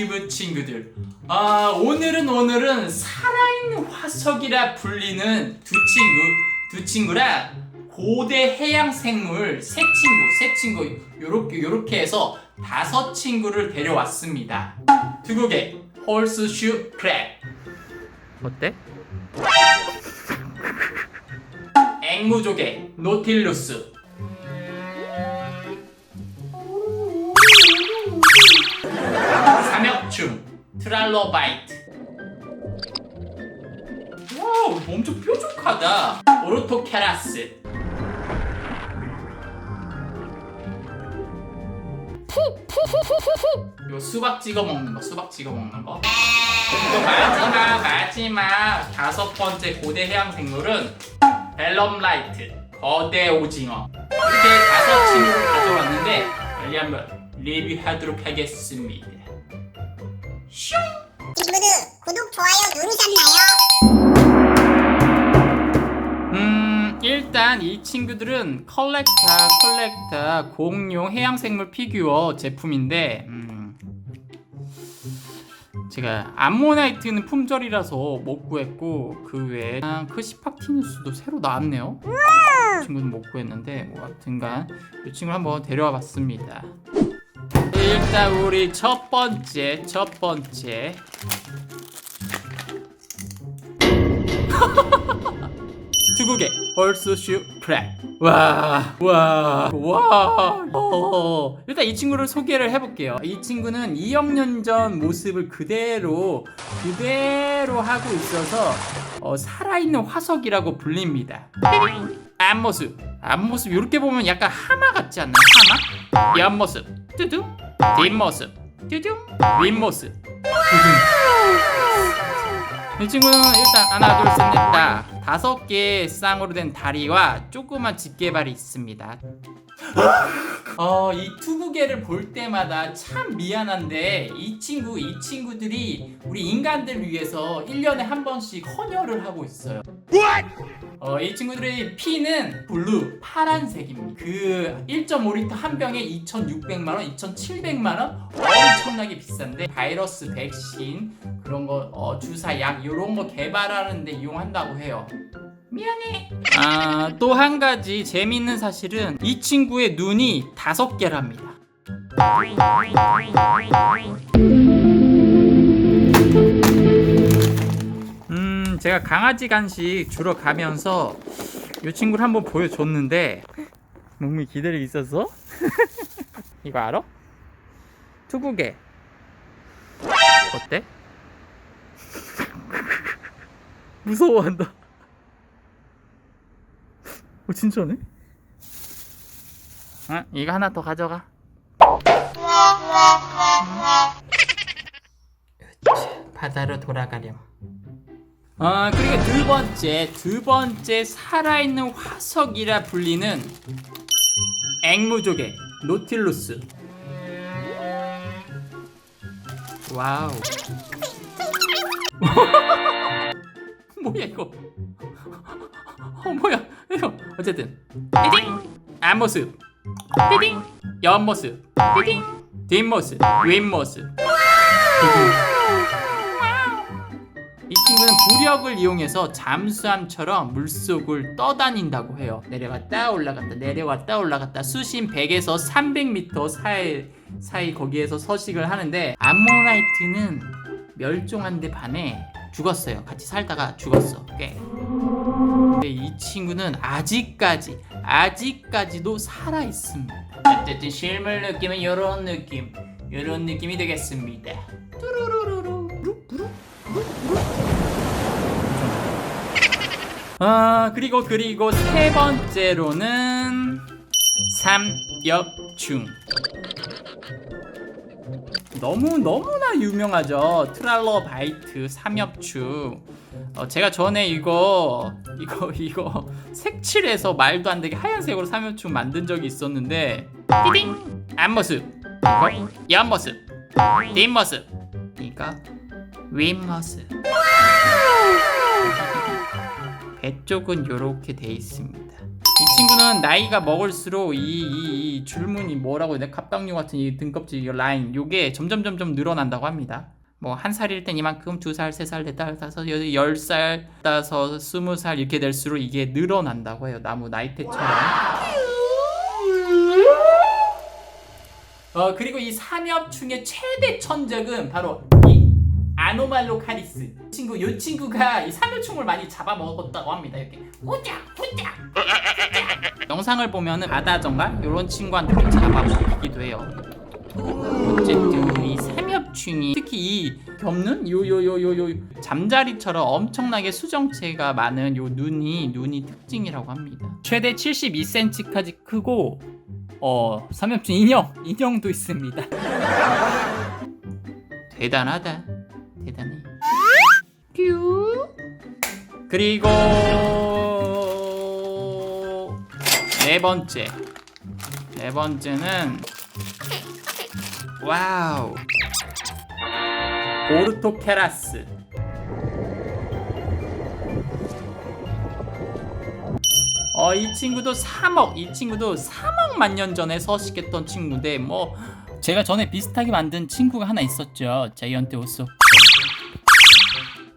유튜브 친구들. 아 오늘은 오늘은 살아있는 화석이라 불리는 두 친구 두 친구라 고대 해양 생물 세 친구 세 친구 요렇게 요렇게 해서 다섯 친구를 데려왔습니다. 두국의 홀스슈 크랩 어때? 앵무족의 노틸루스 트랄로바이트. 와우 엄청 뾰족하다. 오르토케라스. 이거 수박 찍어 먹는 거 수박 찍어 먹는 거. 마지막 마지막 다섯 번째 고대 해양 생물은 벨럼라이트 거대 오징어. 이렇게 다섯 친구를 가져왔는데 빨리 한번 리뷰하도록 하겠습니다 슝 친구들 구독 좋아요 누르셨나요? 음 일단 이 친구들은 컬렉터 컬렉터 공룡 해양생물 피규어 제품인데 음, 제가 암모나이트는 품절이라서 못 구했고 그 외에 아, 크시팍티누스도 새로 나왔네요. 이 친구는 못 구했는데 뭐 하여튼간 이 친구 한번 데려와 봤습니다 일단 우리 첫 번째 첫 번째 중국의 홀스슈 크랙 와, 와, 와. 어. 일단 이 친구를 소개를 해볼게요. 이 친구는 2억 년 전 모습을 그대로 그대로 하고 있어서 어, 살아있는 화석이라고 불립니다. 앞모습, 앞모습 이렇게 보면 약간 하마 같지 않나요? 하마? 옆모습, 뚜둥. 뒷모습, 뚜둥. 윗모습, 뚜둥. 이 친구는 일단 하나 둘셋 넷다 다섯 개의 쌍으로 된 다리와 조그만 집게발이 있습니다. 어, 이 투구개를 볼 때마다 참 미안한데 이 친구 이 친구들이 우리 인간들 위해서 1년에 한 번씩 헌혈을 하고 있어요. 어, 이 친구들의 피는 블루 파란색입니다. 그 1.5리터 한 병에 2,600만 원, 2,700만 원 엄청나게 비싼데 바이러스 백신 그런 거 어, 주사 약 이런 거 개발하는데 이용한다고 해요. 미안해. 아, 또 한 가지 재미있는 사실은 이 친구의 눈이 다섯 개랍니다. 제가 강아지 간식 주러 가면서 이 친구를 한번 보여줬는데 몸이 기다리고 있었어? 이거 알아? 투구개 어때? 무서워한다. 어 진짜네? 어? 이거 하나 더 가져가. 으쌰, 바다로 돌아가렴. 아 그리고 두 번째 두 번째 살아있는 화석이라 불리는 앵무족의 노틸루스. 와우. 뭐야 이거? 어 뭐야? 이거 어쨌든. 띠딩! 앞모습 띠딩! 옆모습 띠딩! 뒷모습 윗모습 띠딩 부력을 이용해서 잠수함처럼 물속을 떠다닌다고 해요. 내려갔다 올라갔다 내려갔다 올라갔다 수심 100에서 300m 사이 사이 거기에서 서식을 하는데 암모나이트는 멸종한 데 반해 죽었어요. 같이 살다가 죽었어. 꽤. 근데 이 친구는 아직까지 아직까지도 살아 있습니다. 어쨌든 실물 느낌은 이런 느낌, 이런 느낌이 되겠습니다. 아 그리고 그리고 세 번째로는 삼엽충 너무 너무나 유명하죠. 트랄로바이트 삼엽충 어, 제가 전에 이거 이거 이거 색칠해서 말도 안 되게 하얀색으로 삼엽충 만든 적이 있었는데 띠딩! 앞모습. 옆모습. 뒷모습. 이거 윗모습 배 쪽은 이렇게 돼 있습니다. 이 친구는 나이가 먹을수록 이, 이, 이 줄무늬 뭐라고 해야 돼? 갑각류 같은 이 등껍질 이 라인 요게 점점 점점 늘어난다고 합니다. 뭐 한 살일 땐 이만큼 두 살, 세 살, 네 살, 다섯, 열 살, 다섯, 스무 살 이렇게 될수록 이게 늘어난다고 해요. 나무 나이테처럼. 어 그리고 이 삼엽충의 최대 천적은 바로 이 아노말로 카리스 이 친구 요 친구가 이 삼엽충을 많이 잡아먹었다고 합니다. 이렇게 후자 후자 영상을 보면은 바다정갈 요런 친구한테 잡아먹기도 해요. 어쨌든 이 삼엽충이 특히 이 겹는 요요요요요 잠자리처럼 엄청나게 수정체가 많은 요 눈이 눈이 특징이라고 합니다. 최대 72cm까지 크고 어 삼엽충 인형 인형도 있습니다. 대단하다 대단해. 뀨 그리고 네 번째. 네 번째는 와우. 오르토케라스. 어 이 친구도 3억. 이 친구도 3억 만 년 전에 서식했던 친구인데 뭐 제가 전에 비슷하게 만든 친구가 하나 있었죠. 자이언트 오소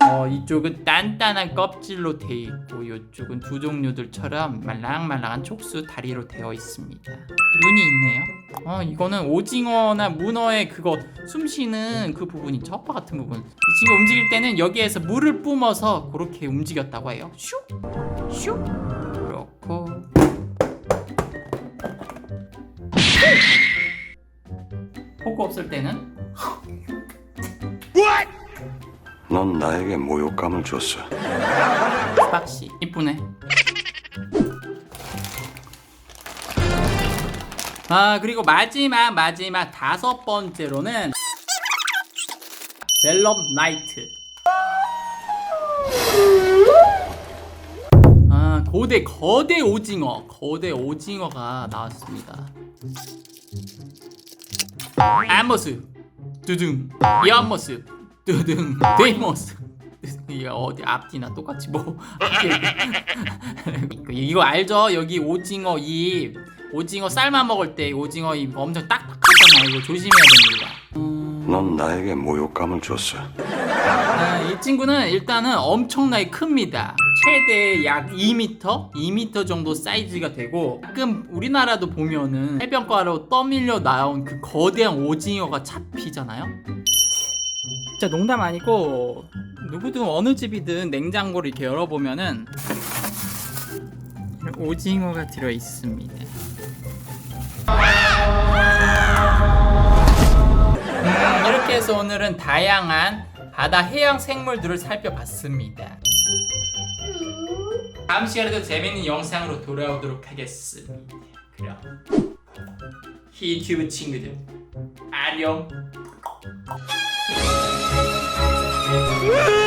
어 이쪽은 단단한 껍질로 되어 있고 이쪽은 두 종류들처럼 말랑말랑한 촉수 다리로 되어 있습니다. 눈이 있네요. 어 이거는 오징어나 문어의 그거 숨쉬는 그 부분 있죠? 혓바 같은 부분. 이 친구 움직일 때는 여기에서 물을 뿜어서 그렇게 움직였다고 해요. 슉슉! 그렇고. 호구 없을 때는 넌 나에게 모욕감을 줬어. 박씨 이쁘네. 아 그리고 마지막 마지막 다섯 번째로는 벨럼 나이트. 아 고대 거대 오징어 거대 오징어가 나왔습니다. 앞모습 두둥 옆모습 두둥 뒷모습 이게 어디 앞뒤나 똑같이 뭐 이거 알죠? 여기 오징어 잎 오징어 삶아 먹을 때 오징어 잎 엄청 딱딱하잖아요. 이거 조심해야 됩니다. 넌 나에게 모욕감을 줬어. 아, 이 친구는 일단은 엄청나게 큽니다. 최대 약 2m, 2m 정도 사이즈가 되고 가끔 우리나라도 보면은 해변가로 떠밀려 나온 그 거대한 오징어가 잡히잖아요. 진짜 농담 아니고 누구든 어느 집이든 냉장고를 이렇게 열어보면은 오징어가 들어 있습니다. 음, 이렇게 해서 오늘은 다양한 바다 해양 생물들을 살펴봤습니다. 다음 시간에도 재밌는 영상으로 돌아오도록 하겠습니다. 그럼 히튜브 친구들 안녕. Woo!